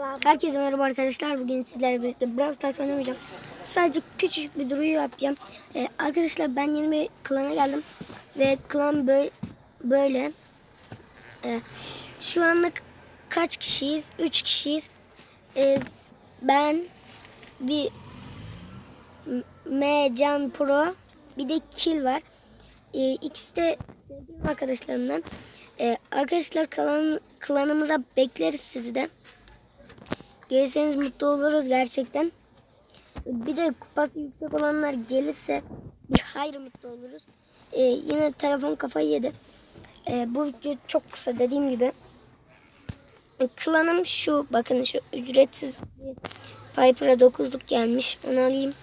Herkese merhaba arkadaşlar. Bugün sizlerle birlikte Brawl Stars oynamayacağım. Sadece küçücük bir duru yapacağım. Ee, arkadaşlar ben yeni bir klana geldim. Ve klan böyle. böyle. Ee, şu anlık kaç kişiyiz? 3 kişiyiz. Ee, ben bir M- M Can Pro bir de Kill var. Ee, ikisi de sevdiğim arkadaşlarımdan. Ee, arkadaşlar klan, klanımıza bekleriz sizi de. Gelirseniz mutlu oluruz gerçekten. Bir de kupası yüksek olanlar gelirse bir hayli mutlu oluruz. Ee, yine telefon kafayı yedi. Ee, bu video çok kısa dediğim gibi. Klanım şu bakın şu ücretsiz Piper'a 9'luk gelmiş. Onu alayım.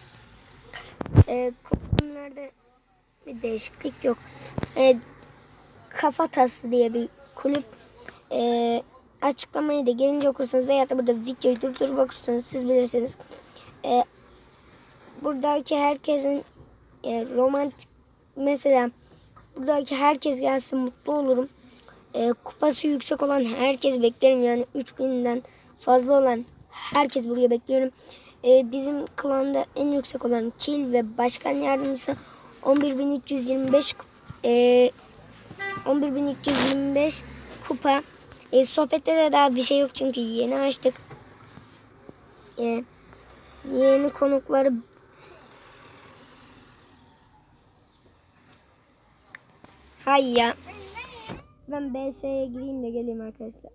Ee, kulüpümlerde bir değişiklik yok. Ee, Kafa Tası diye bir kulüp. Ee, açıklamayı da gelince okursanız veya da burada videoyu durdurup okursanız siz bilirsiniz. Ee, buradaki herkesin e, romantik mesela buradaki herkes gelsin mutlu olurum. Ee, kupası yüksek olan herkes beklerim yani 3000'den fazla olan herkes buraya bekliyorum. Ee, bizim klanda en yüksek olan kill ve başkan yardımcısı 11325 e, 11325 kupa. E, sohbette de daha bir şey yok çünkü yeni açtık. E, yeni konukları Hay ya. Ben BS'ye gireyim de geleyim arkadaşlar.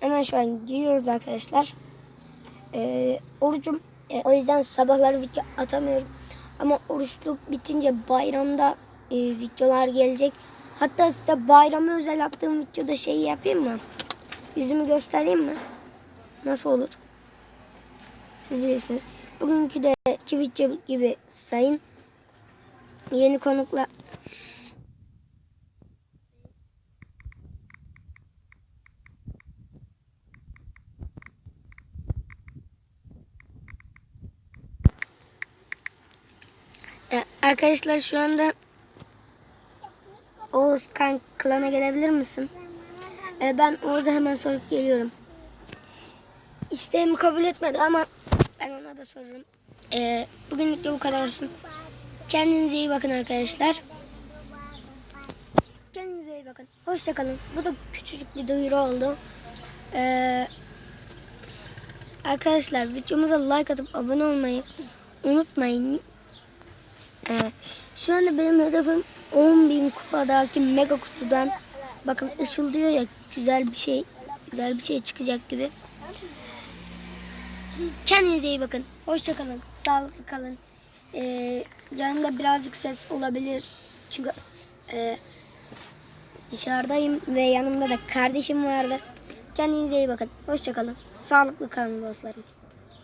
Hemen şu an giriyoruz arkadaşlar. Ee, orucum. E, o yüzden sabahları video atamıyorum. Ama oruçluk bitince bayramda e, videolar gelecek. Hatta size bayrama özel attığım videoda şey yapayım mı? Yüzümü göstereyim mi? Nasıl olur? Siz bilirsiniz. Bugünkü de iki video gibi sayın. Yeni konukla Ee, arkadaşlar şu anda Oğuz kan klana gelebilir misin? Ee, ben Oğuz'a hemen sorup geliyorum. İsteğimi kabul etmedi ama ben ona da sorurum. Ee, bugünlük de bu kadar olsun. Kendinize iyi bakın arkadaşlar. Kendinize iyi bakın. Hoşçakalın. Bu da küçücük bir duyuru oldu. Ee, arkadaşlar videomuza like atıp abone olmayı unutmayın. Ee, şu anda benim hedefim 10.000 kupadaki mega kutudan bakın ışıldıyor ya güzel bir şey güzel bir şey çıkacak gibi. Kendinize iyi bakın. Hoşça kalın. Sağlıklı kalın. Ee, yanımda birazcık ses olabilir. Çünkü e, dışarıdayım ve yanımda da kardeşim vardı. Kendinize iyi bakın. Hoşça kalın. Sağlıklı kalın dostlarım.